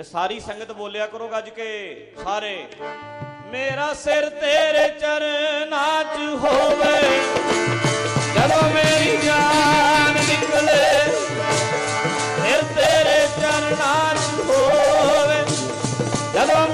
ਤੇ ਸਾਰੀ ਸੰਗਤ ਬੋਲਿਆ ਕਰੋ ਗੱਜ ਕੇ, ਸਾਰੇ। ਮੇਰਾ ਸਿਰ ਤੇਰੇ ਚਰਨਾਂ 'ਚ ਹੋਵੇ, ਜਦੋਂ ਮੇਰੀ ਜਾਨ ਨਿਕਲੇ, ਸਿਰ ਤੇਰੇ ਚਰਨਾਂ 'ਚ ਹੋਵੇ, ਜਦੋਂ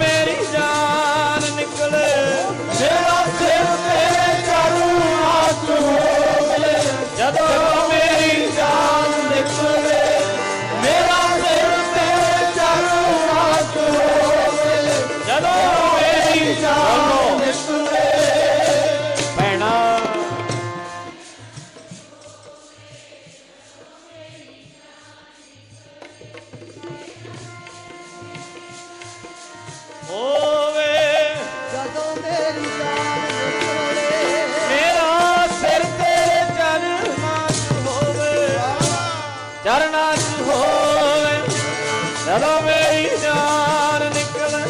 ਚਰਨਾਂ 'ਚ ਹੋਵੇ। ਜਦੋਂ ਮੇਰੀ ਜਾਨ ਨਿਕਲੇ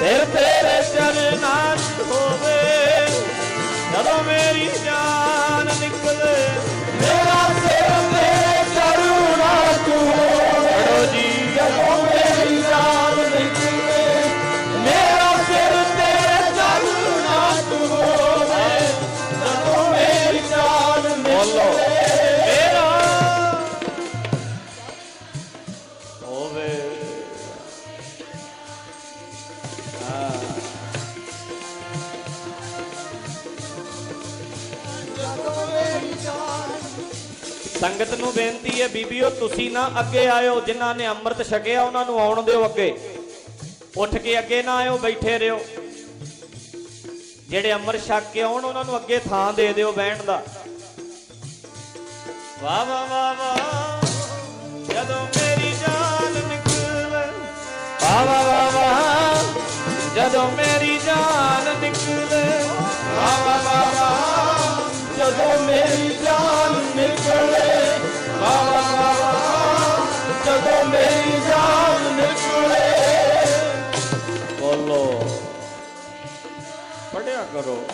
ਸਿਰ ਤੇਰੇ ਚਰਨਾਂ 'ਚ ਹੋਵੇ। ਜਦੋਂ ਮੇਰੀ ਜਾਨ ਨਿਕਲੇ ਮੇਰਾ ਸੰਗਤ ਨੂੰ ਬੇਨਤੀ ਹੈ ਬੀਬੀਓ ਤੁਸੀਂ ਨਾ ਅੱਗੇ ਆਇਓ ਜਿਨ੍ਹਾਂ ਨੇ ਅੰਮ੍ਰਿਤ ਛਕਿਆ ਉਹਨਾਂ ਨੂੰ ਆਉਣ ਦਿਓ ਅੱਗੇ। ਉੱਠ ਕੇ ਅੱਗੇ ਨਾ ਆਇਓ ਬੈਠੇ ਰਿਓ ਜਿਹੜੇ ਅੰਮ੍ਰਿਤ ਛਕ ਕੇ ਆਉਣ ਉਹਨਾਂ ਨੂੰ ਅੱਗੇ ਥਾਂ ਦੇ ਦਿਓ ਬਹਿਣ ਦਾ। ਵਾਹ ਵਾਹ ਵਾਹ ਵਾਹ। ਜਦੋਂ ਮੇਰੀ ਜਾਨ ਨਿਕਲੇ ਵਾਹ ਵਾਹ ਵਾਹ ਵਾਹ। ਜਦੋਂ ਮੇਰੀ ਜਾਨ ਨਿਕਲੇ ਵਾਹ ਵਾਹ ਵਾਹ। ਜਦੋਂ ਮੇਰੀ ਮੇਰੀ ਜਾਨ ਨਿਕਲੇ ਬੋਲੋ। ਪੜਿਆ ਕਰੋ।